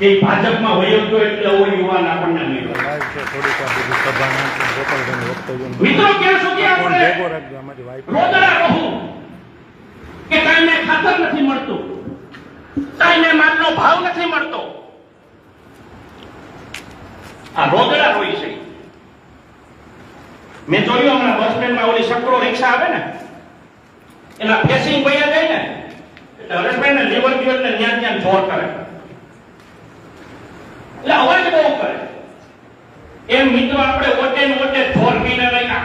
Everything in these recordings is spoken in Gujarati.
કે ભાજપમાં વયો ગયો એટલે એવો યુવાન આપણને મળ્યો મિત્રો ક્યાં સુધી આપણે રોદડા રહું. કે કાંઈને ખાતર નથી મળતું. કાંઈને માલનો ભાવ નથી મળતો. આ રોદડા હોય છે. મેં જોયું હમણાં બસ સ્ટેન્ડમાં ઓલી સકડો રિક્ષા આવે ને એના ફેસિંગ ભાઈ જાય ને એટલે હરેશભાઈ ને લેવલ ગયો ને ત્યાં ત્યાં જોર કરે. એટલે અવાજ બહુ એમ મિત્રો આપણે ઓટે ને ઓટે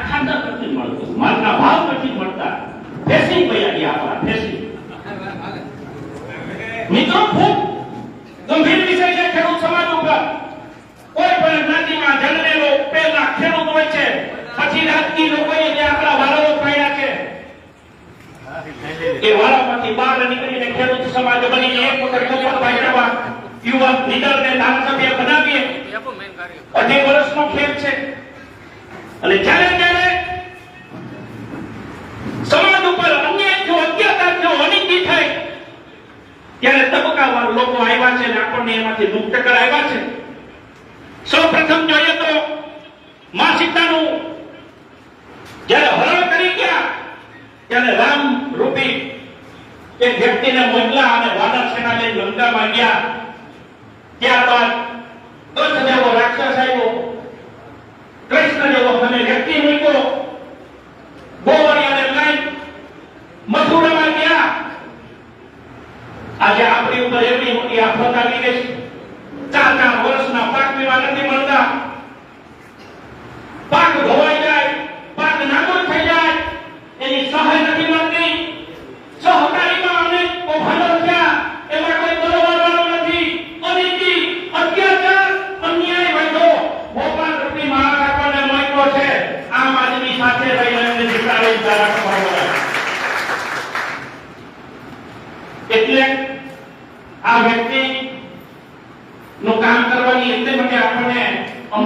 ખાતર નથી મળતું. ગંભીર વિષય છે ખેડૂત સમાજ ઉપર. કોઈ પણ જ્ઞાતિમાં જન્મેલો પેલા ખેડૂત હોય છે, પછી રાજકીય લોકોએ જે આપણા વાળાઓ પાડ્યા છે, એ વાળામાંથી બહાર નીકળીને ખેડૂત સમાજ બનીને એક વખત યુવા લીડરને ધારાસભ્ય બનાવીએ. અઢી વર્ષનો ફેર છે. અને જ્યારે ત્યારે સમાજ ઉપર અન્યાય થયો અત્યાચાર થયો અનીતિ થઈ ત્યારે તબક્કાવાર લોકો આવ્યા છે અને આપણને એમાંથી મુક્ત કરાવ્યા છે. સૌ પ્રથમ જોઈએ તો મા સીતાનું જ્યારે હરણ કરી ગયા, ત્યારે રામ રૂપી એક વ્યક્તિને મોકલા અને વાનર સેના લઈ લંકામાં ગયા. 第二段。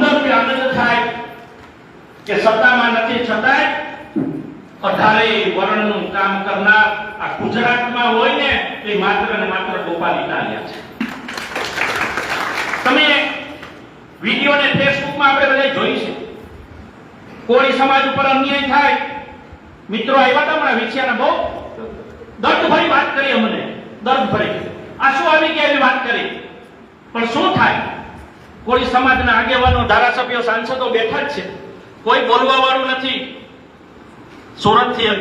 અંદરથી આનંદ થાય કે સત્તામાં નથી છતાંય અઢારે વર્ણનું કામ કરનાર આ ગુજરાતમાં હોય ને, એ માત્ર ને માત્ર ગોપાલ ઇટાલિયા છે. તમે વીડિયો ને ફેસબુકમાં આપણે બધા જોઈ છે. કોળી સમાજ ઉપર અન્યાય થાય. મિત્રો આવ્યા હતા હમણાં વિછિયાના બહુ? દર્દભરી વાત કરી અમને. દર્દ ભરી આ શું આવી ગયા એવી વાત કરી? પણ શું થાય? કોળી સમાજના આગેવાનો, ધારાસભ્યો, સાંસદો બેઠા જ છે. કોઈ બોલવા વાળું નથી. સુરતથી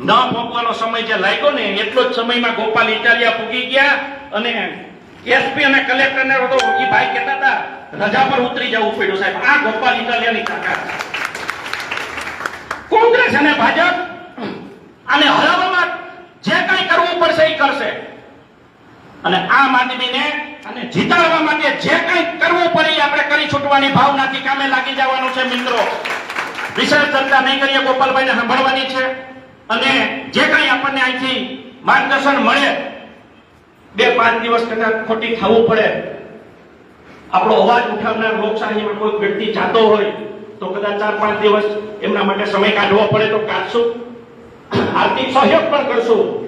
ન પહોંચવાનો સમય જે લાગ્યો ને, એટલો જ સમયમાં ગોપાલ ઇટાલિયા પૂગી ગયા અને એસપી અને કલેક્ટરને તો એ ભાઈ કહેતા હતા, રજા પર ઉતરી જવું પડ્યું સાહેબ. આ ગોપાલ ઇટાલિયાની તાકાત કોંગ્રેસ અને ભાજપ અને હરાવવામાં જે કંઈ કરવું પડશે એ કરશે. અને આમ આદમીને અને જીતાડવા માટે જે કંઈ કરવું પડે આપણે કરી છૂટવાની ભાવનાથી કામે લાગી જવાનું છે મિત્રો. વિશેષ ચર્ચા નહીં કરીએ, ગોપાલભાઈને સાંભળવાની છે. અને જે કંઈ આપણને અહીંથી માર્ગદર્શન મળે, બે પાંચ દિવસ કદાચ ખોટી ખાવું પડે, આપણો અવાજ ઉઠાવનાર લોકશાહીમાં કોઈ વ્યક્તિ જાતો હોય, તો કદાચ ચાર પાંચ દિવસ એમના માટે સમય કાઢવો પડે તો કાઢશું. આર્થિક સહયોગ પણ કરશું.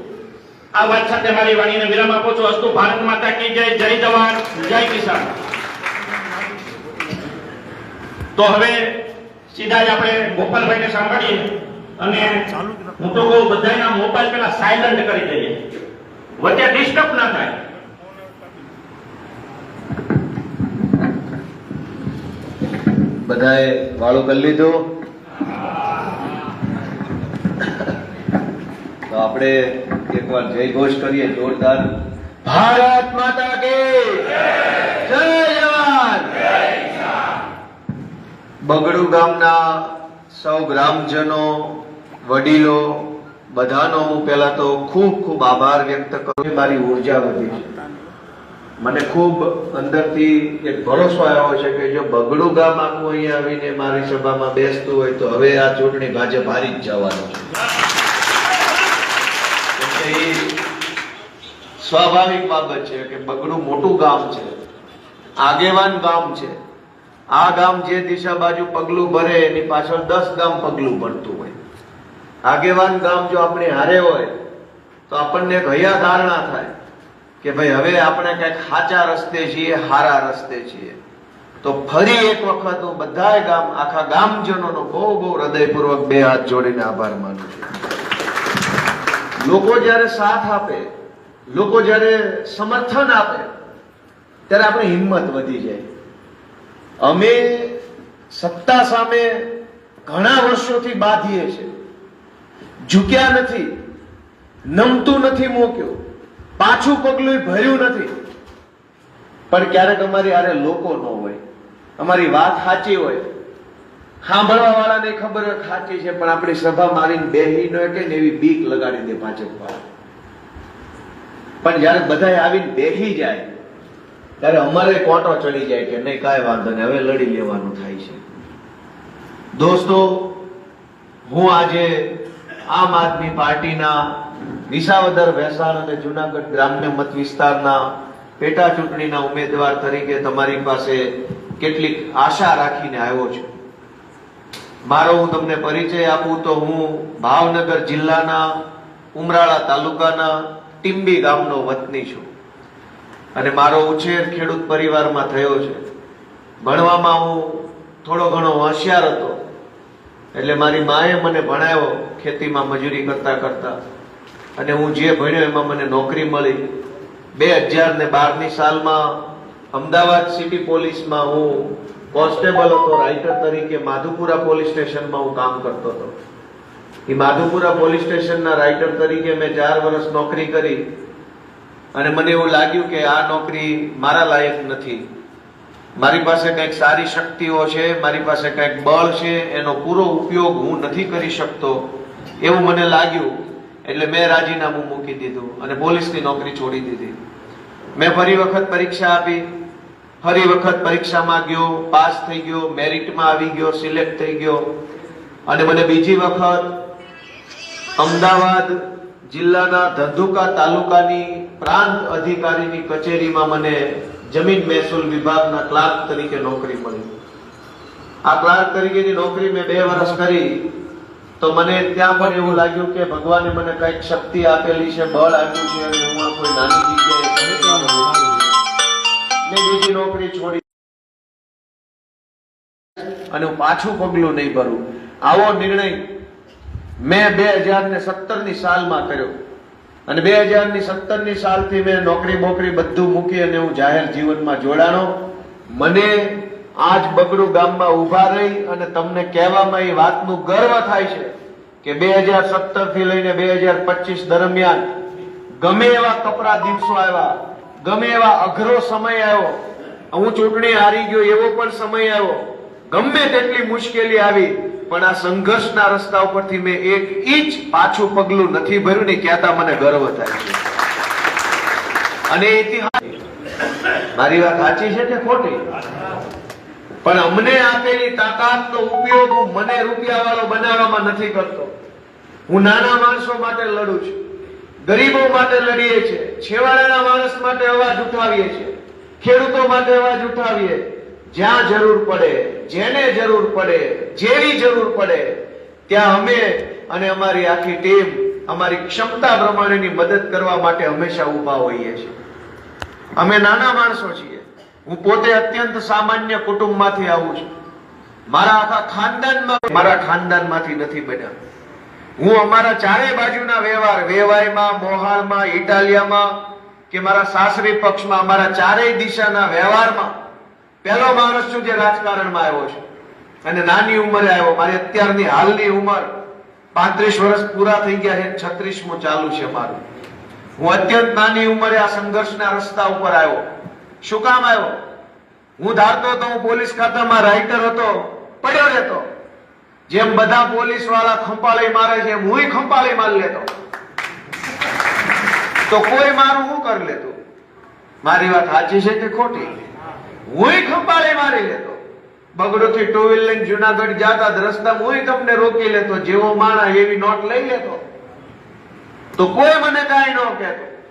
આ વાત સાથે મારી વાણીને વિરામ આપો છો. અસ્તુ ભારત માતા કી જય જય જવાન, જય કિસાન. તો હવે સીધા જ આપણે ગોપાલભાઈને સાંભળીએ અને હું તો કહું, બધાના મોબાઈલ પેલા સાયલન્ટ કરી દઈએ. વચ્ચે ડિસ્ટર્બ ના થાય. બધાએ વાળું કરી લીધું. તો આપણે એકવાર જય ઘોષ કરીએ, જોરદાર. ભારત માતા કે જય જવાન! બગડુ ગામના સૌ ગ્રામજનો, વડીલો, બધાનો હું પહેલા તો ખૂબ ખૂબ આભાર વ્યક્ત કરું મારી ઊર્જા વધી છે. મને ખૂબ અંદરથી એક ભરોસો આવ્યો છે કે જો બગડું ગામ આખું અહીંયા આવીને મારી સભામાં બેસતું હોય તો હવે આ ચૂંટણી ભાજપ હારી જ જવાનું છે. સ્વાભાવિક બાબત છે કે બગડું મોટું ગામ છે, આગેવાન ગામ છે. આ ગામ જે દિશા બાજુ પગલું ભરે, એની પાછળ દસ ગામ પગલું ભરતું હોય. આગેવાન ગામ જો આપણે હારે હોય, તો આપણને એક ધારણા થાય કે ભાઈ હવે આપણે કંઈક સાચા રસ્તે છીએ, હારા રસ્તે છીએ. તો ફરી એક વખત હું બધાય ગામ, આખા ગામજનોનો બહુ બહુ હૃદયપૂર્વક બે હાથ જોડીને આભાર માનું છું. લોકો જ્યારે સાથ આપે, લોકો જ્યારે સમર્થન આપે, ત્યારે આપણી હિંમત વધી જાય. અમે સત્તા સામે ઘણા વર્ષોથી બાંધીએ છે ઝૂક્યા નથી, નમતું નથી મૂક્યું, પાછું પગલું ભર્યું નથી. પણ ક્યારેક અમારી આરે લોકો ન હોય, અમારી વાત સાચી હોય સાંભળવા વાળાને ખબર ખાતી છે, પણ આપણી સભા મારીને બેહી ન કે ને એવી બીક લગાડી દે ભાજપ વાળા પણ જ્યારે બધા આવીને બેહી જાય, ત્યારે અમારે કોટો ચડી જાય કે નહીં, કાંઈ વાંધો નહીં, હવે લડી લેવાનું થાય છે. દોસ્તો, હું આજે આમ આદમી પાર્ટીના વિસાવદર ભેસાણ અને જુનાગઢ ગ્રામ્ય મત વિસ્તારના પેટા ચૂંટણીના ઉમેદવાર તરીકે તમારી પાસે કેટલીક આશા રાખીને આવ્યો છું. મારો હું તમને પરિચય આપું તો હું ભાવનગર જિલ્લાના ઉમરાળા તાલુકાના ટીંબી ગામનો વતની છું. અને મારો ઉછેર ખેડૂત પરિવારમાં થયો છે. ભણવામાં હું થોડો ઘણો હોશિયાર હતો. એટલે મારી માએ મને ભણાવ્યો ખેતીમાં મજૂરી કરતા કરતા. અને હું જે ભણ્યો એમાં મને નોકરી મળી. બે હજાર ને બારની સાલમાં અમદાવાદ સિટી પોલીસમાં હું કોન્સ્ટેબલ હતો, રાઇટર તરીકે માધુપુરા પોલીસ સ્ટેશનમાં હું કામ કરતો હતો. એ માધુપુરા પોલીસ સ્ટેશનના રાઇટર તરીકે મેં ચાર વર્ષ નોકરી કરી અને મને એવું લાગ્યું કે આ નોકરી મારા લાયક નથી. મારી પાસે કંઈક સારી શક્તિઓ છે, મારી પાસે કંઈક બળ છે, એનો પૂરો ઉપયોગ હું નથી કરી શકતો એવું મને લાગ્યું. એટલે મેં રાજીનામું મૂકી દીધું અને પોલીસની નોકરી છોડી દીધી. મેં ફરી વખત પરીક્ષા આપી. ફરી વખત પરીક્ષામાં ગયો, પાસ થઈ ગયો, મેરિટમાં આવી ગયો, સિલેક્ટ થઈ ગયો અને મને બીજી વખત અમદાવાદ જિલ્લાના ધંધુકા તાલુકાની પ્રાંત અધિકારીની કચેરીમાં મને જમીન મહેસૂલ વિભાગના ક્લાર્ક તરીકે નોકરી મળી આ ક્લાર્ક તરીકેની નોકરી મેં બે વર્ષ કરી તો મને ત્યાં પણ એવું લાગ્યું કે ભગવાને મને કંઈક શક્તિ આપેલી છે, બળ આપ્યું છે, અને હું આ કોઈ નાની. મેં બીજી નોકરી છોડી. અને હું પાછું પગલું નહીં ભરું. આવો નિર્ણય મેં બે હજાર ને સત્તરની સાલમાં કર્યો. અને બે હજારની સત્તરની સાલથી મેં નોકરી બોકરી બધું મૂકી અને હું જાહેર જીવનમાં જોડાણો. મને આજ બગડું ગામમાં ઊભા રહી અને તમને કહેવામાં એ વાતનું ગર્વ થાય છે કે બે હજાર સત્તરથી લઈને બે હજાર પચીસ દરમિયાન ગમે એવા કપરા દિવસો આવ્યા. ગમે એવા અઘરો સમય આવ્યો. હું ચૂંટણી હારી ગયો, એવો પણ સમય આવ્યો. ગમે તેટલી મુશ્કેલી આવી, પણ આ સંઘર્ષના રસ્તા ઉપરથી મેં એક ઇંચ પાછું પગલું નથી ભર્યું ને કહેતા મને ગર્વ થાય છે. અને ઇતિહાસ મારી વાત સાચી છે કે ખોટી? પણ અમને આપેલી તાકાતનો ઉપયોગ હું મને રૂપિયા વાળો બનાવવામાં નથી કરતો. હું નાના માણસો માટે લડું છું. ગરીબો માટે લડીએ છીએ, છેવાડાના માણસ માટે અવાજ ઉઠાવીએ છીએ, ખેડૂતો માટે અવાજ ઉઠાવીએ. જ્યાં જરૂર પડે, જેને જરૂર પડે જેવી જરૂર પડે, ત્યાં અમે અને અમારી આખી ટીમ અમારી ક્ષમતા પ્રમાણેની મદદ કરવા માટે હંમેશા ઊભા હોઈએ છીએ. અમે નાના માણસો છીએ. હું પોતે અત્યંત સામાન્ય કુટુંબમાંથી આવું છું. મારા આખા ખાનદાનમાં, મારા ખાનદાનમાંથી નથી બન્યા. હું અમારા ચારે બાજુના વ્યવહાર વેવાઈમાં મોહાળમાં ઇટાલિયામાં કે મારા સાસરી પક્ષમાં, અમારા ચારેય દિશાના વ્યવહારમાં પહેલો માણસ છું જે રાજકારણમાં આવ્યો છે. અને નાની ઉંમરે આવ્યો. મારી અત્યારની હાલની ઉંમર પાંત્રીસ વર્ષ પૂરા થઈ ગયા છે છત્રીસમું ચાલુ છે મારું. હું અત્યંત નાની ઉંમરે આ સંઘર્ષના રસ્તા ઉપર આવ્યો. શું કામ આવ્યો? હું ધારતો હતો, હું પોલીસ ખાતામાં રાઇટર હતો, પડ્યો રહેતો. જેમ બધા પોલીસવાળા ખંપાળી મારે છે, એમ હુંય ખંપાળી માર લેતો. તો કોઈ મારું શું કરી લેતું? મારી વાત સાચી છે કે ખોટી? હુંય ખંપાળી મારી લેતો. બગડોથી ટુ વ્હીલ લઈને જુનાગઢ જતા રસ્તા હું તમને રોકી લેતો, જેવો માણા એવી નોટ લઈ લેતો. તો કોઈ મને કાંઈ ન કહેતો.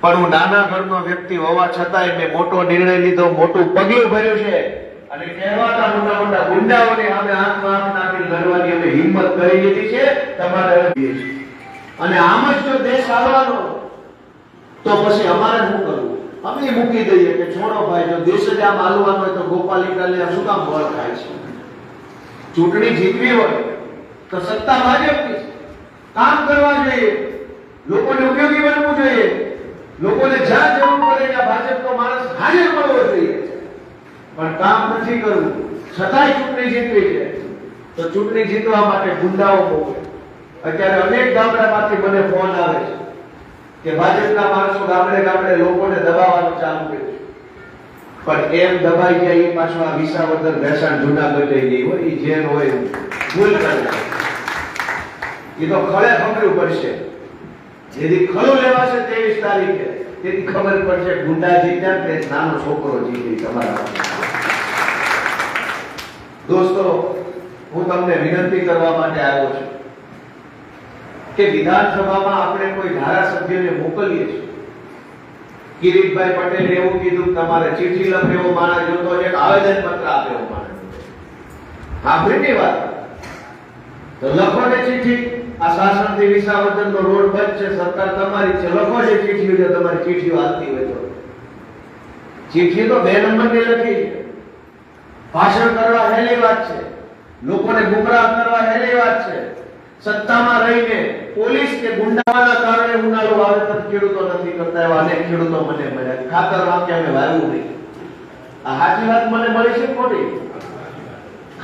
પણ હું નાના ઘરનો વ્યક્તિ હોવા છતાંય મેં મોટો નિર્ણય લીધો, મોટું પગલું ભર્યું છે. અને કહેવાતા મોટા મોટા ગુંડાઓને આંખમાં આંખ નાખી લડવાની અમે હિંમત કરી લીધી છે, તમારે. અને આમ જ જો દેશ આવવાનો તો પછી અમારે શું કરવું? અમે મૂકી દઈએ કે છોડો ભાઈ, જો દેશ જ આમ હાલવાનો હોય તો ગોપાલિકાને શું કામ બળ થાય છે? ચૂંટણી જીતવી હોય, તો સત્તા ભાજપની કામ કરવા જોઈએ, લોકોને ઉપયોગી બનવું જોઈએ, લોકોને જ્યાં જરૂર પડે ત્યાં ભાજપનો માણસ હાજર મળવો જોઈએ. પણ કામ નથી કરવું. છતાંય ચૂંટણી જીતવી છે. તો ચૂંટણી જીતવા માટે ગુંડાઓ મોકલે. અત્યારે અનેક ગામડામાંથી મને ફોન આવે છે કે ભાજપના માણસો ગામડે ગામડે લોકોને દબાવવાનું ચાલુ કર્યું પણ એમ દબાઈ જાય એ પાછું આ વિસાવદર ભેસાણ જુનાગઢ લઈ ગઈ હોય. એ જેન હોય. ભૂલ કરે એ તો ખળે ખબરું પડશે. જેથી ખરું લેવાશે ત્રેવીસ તારીખે. તેથી ખબર પડશે ગુંડા જીત્યા કે નાનો છોકરો જીતી તમારા દોસ્તો, હું તમને વિનંતી કરવા માટે આવ્યો છું કે વિધાનસભામાં આપણે કોઈ ધારાસભ્યને મોકલીએ છીએ. કિરીટભાઈ પટેલે એવું કીધું કે તમારે ચિઠ્ઠી લખે એવો માણસ જોતો છે કે આવેદન પત્ર આપે એવો માણસ સાંભળીની વાત. તો લખો ને ચિઠ્ઠી. આ શાસનથી વિસાવદરનો રોડ બંધ છે, સરકાર તમારી છે. લખો ને ચિઠ્ઠી જો તમારી ચિઠ્ઠીઓ હાલતી હોય તો ચિઠ્ઠી તો બે નંબરની લખી. છે ભાષણ કરવા હેલી વાત છે. લોકોને ગુમરાહ કરવા હેલી વાત છે. સત્તામાં રહીને પોલીસ કે ગુંડાવાના કારણે ઉનાળો વાવેતર ખેડૂતો નથી કરતા એવા અનેક ખેડૂતો મને મળ્યા ખાતર વાંક્યા મેં વાવ્યું નહીં. આ સાચી વાત મને મળી છે ખોટી?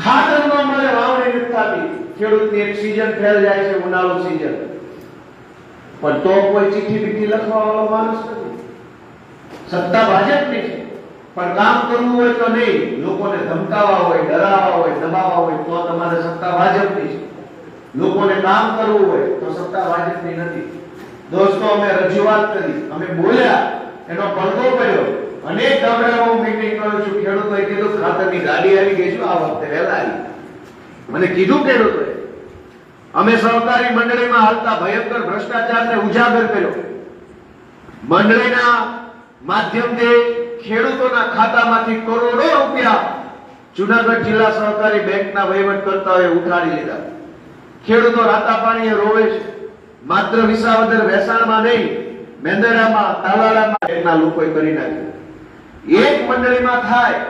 ખાતર ન મળે વાવણી નથી થતી. ખેડૂતની એક સીઝન ફેલ જાય છે, ઉનાળો સીઝન પણ તો કોઈ ચીઠી બીઠી લખવા વાળો માણસ નથી. સત્તા ભાજપની છે. પણ કામ કરવું હોય તો નહીં. લોકોને ધમકાવા હોય, ડરાવવા હોય, દબાવવા હોય તો તમારે સત્તા ભાજપની છે. લોકોને કામ કરવું હોય તો સત્તા ભાજપની નથી. દોસ્તો, અમે રજૂઆત કરી. અમે બોલ્યા. એનો પડદો પડ્યો. અનેક ગામડામાં હું મીટિંગ કરું છું. ખેડૂતોએ કીધું ખાતરની ગાડી આવી ગઈ છે. આ વખતે વહેલા આવી. મને કીધું ખેડૂતોએ. અમે સહકારી મંડળીમાં હાલતા ભયંકર ભ્રષ્ટાચારને ઉજાગર કર્યો. મંડળીના માધ્યમથી ખેડૂતોના ખાતામાંથી કરોડો રૂપિયા જુનાગઢ જિલ્લા સહકારી બેંકના વહીવટકર્તાઓએ ઉઠાડી લીધા. ખેડૂતો રાતા પાણીએ રોવે છે. માત્ર વિસાવદર વેસાણમાં નહીં, મેંદરામાં તાલાલામાં બેંકના લોકોએ કરી નાખ્યું. એક મંડળીમાં થાય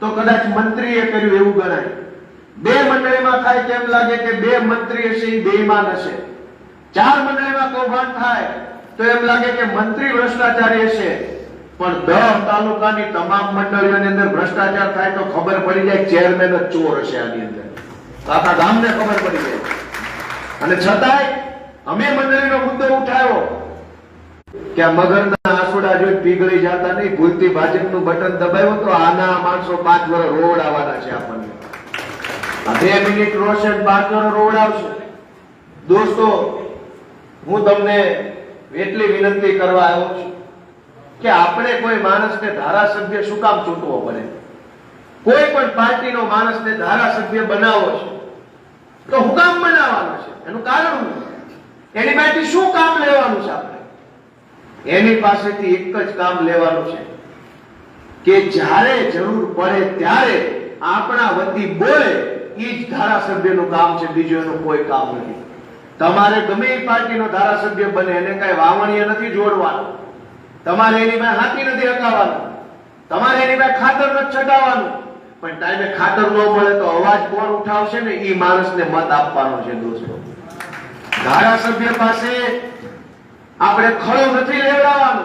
તો કદાચ મંત્રીએ કર્યું એવું ગણાય. બે મંડળીમાં થાય કેમ લાગે કે બે મંત્રી હશે એ બેઈમાન હશે. ચાર મંડળીમાં કૌભાંડ થાય તો એમ લાગે કે મંત્રી ભ્રષ્ટાચારી હશે. પણ દહ તાલુકાની તમામ મંડળીઓની અંદર ભ્રષ્ટાચાર થાય તો ખબર પડી જાય ચેરમેન જ ચોર હશે આની અંદર. આખા ગામને ખબર પડી જાય. અને છતાંય અમે મંડળીનો મુદ્દો ઉઠાવ્યો કે મગરના આંસુડા જોઈ પીગળી જતા નહીં, ભૂલથી ભાજપનું બટન દબાવ્યું તો આના માણસો પાંચ વર્ષ રોડ આવવાના છે આપણને. બે મિનિટ રોશે પાંચ વર્ષ રોડ આવશે. દોસ્તો, હું તમને એટલી વિનંતી કરવા આવ્યો છું કે આપણે કોઈ માણસને ધારાસભ્ય શું કામ ચૂંટવો પડે? કોઈ પણ પાર્ટીનો માણસને ધારાસભ્ય બનાવવો છે. તો હું કામ બનાવવાનો છે? એનું કારણ શું? એની પાસેથી શું કામ લેવાનું છે આપણે? એની પાસેથી એક જ કામ લેવાનું છે કે જ્યારે જરૂર પડે ત્યારે આપણા વતી બોલે એ જ ધારાસભ્યનું કામ છે, બીજું એનું કોઈ કામ નથી. તમારે ગમે એ પાર્ટીનો ધારાસભ્ય બને, એને કઈ વાવણીએ નથી જોડવાનું. તમારે એની પાસે હાથી નથી હકાવવાનું તમારે એની પાસે ખાતર નથી છટાવવાનું. પણ ટાઈમે ખાતર ન મળે તો અવાજ કોણ ઉઠાવશે ને એ માણસને મત આપવાનો છે દોસ્તો. ધારાસભ્ય પાસે આપણે ખળો નથી લેવડાવવાનો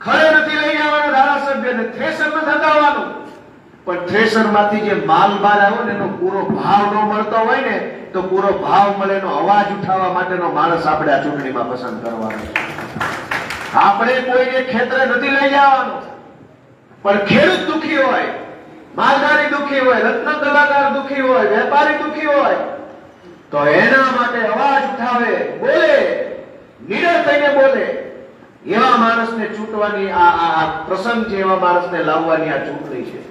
ખળે નથી લઈ જવાનો ધારાસભ્યને થ્રેસર નથી થકાવવાનું પણ થ્રેસરમાંથી જે માલ બહાર આવ્યો ને એનો પૂરો ભાવ ન મળતો હોય ને, તો પૂરો ભાવ મળે એનો અવાજ ઉઠાવવા માટેનો માણસ આપણે આ ચૂંટણીમાં પસંદ કરવાનો છે. આપણે કોઈને ખેતરે નથી લઈ જવાનું. પણ ખેડૂત દુખી હોય, માલધારી દુખી હોય, રત્ન કલાકાર દુખી હોય, વેપારી દુખી હોય, તો એના માટે અવાજ ઉઠાવે, બોલે નિડર થઈને બોલે. એવા માણસને ચૂંટવાની આ આ પ્રસંગ છે, એવા માણસને લાવવાની આ ચૂંટણી છે.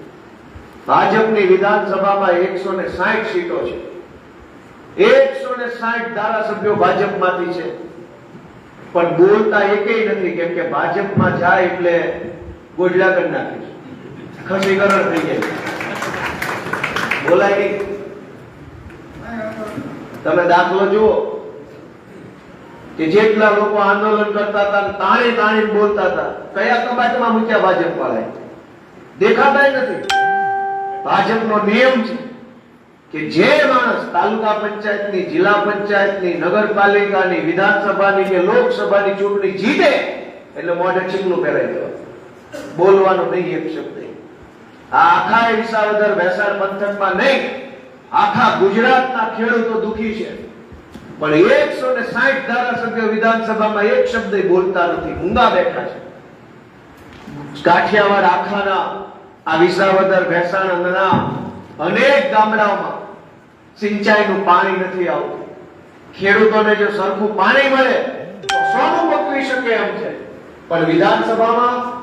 ભાજપની વિધાનસભામાં એકસો ને સાઠ સીટો છે. એકસો ને સાઠ ધારાસભ્યો ભાજપમાંથી છે. પણ બોલતા એકેય નથી, કેમ કે ભાજપમાં જાય એટલે ગોઢલા કરી નાખે છે ખસીકરણ થઈ જાય. બોલાય નહીં. તમે દાખલો જુઓ. કે જેટલા લોકો આંદોલન કરતા હતા ને તાણે તાણે બોલતા હતા, કયા કબાટમાં મૂક્યા ભાજપ વાળા દેખાતાય નથી. ભાજપનો નિયમ છે. કે જે માણસ તાલુકા પંચાયતની, જિલ્લા પંચાયતની, નગરપાલિકાની, વિધાનસભાની કે લોકસભાની ચૂંટણી જીતે, એટલે મોઢે ચીકલું પહેરાઈ દેવા બોલવાનો નહીં એક શબ્દ આ આખા વિસાવદર ભેસાણ પંથકમાં નહીં, આખા ગુજરાતના ખેડૂતો દુખી છે. પણ એકસો ને સાઠ ધારાસભ્ય વિધાનસભામાં એક શબ્દ બોલતા નથી ઊંઘા બેઠા છે. કાઠિયાવાડ આખાના, આ વિસાવદર ભેસાણના અનેક ગામડાઓમાં સિંચાઈનું પાણી નથી આવતું. ખેડૂતોને જો સરખું પાણી મળે, તો સોનું પકવી શકે એમ છે. પણ વિધાનસભામાં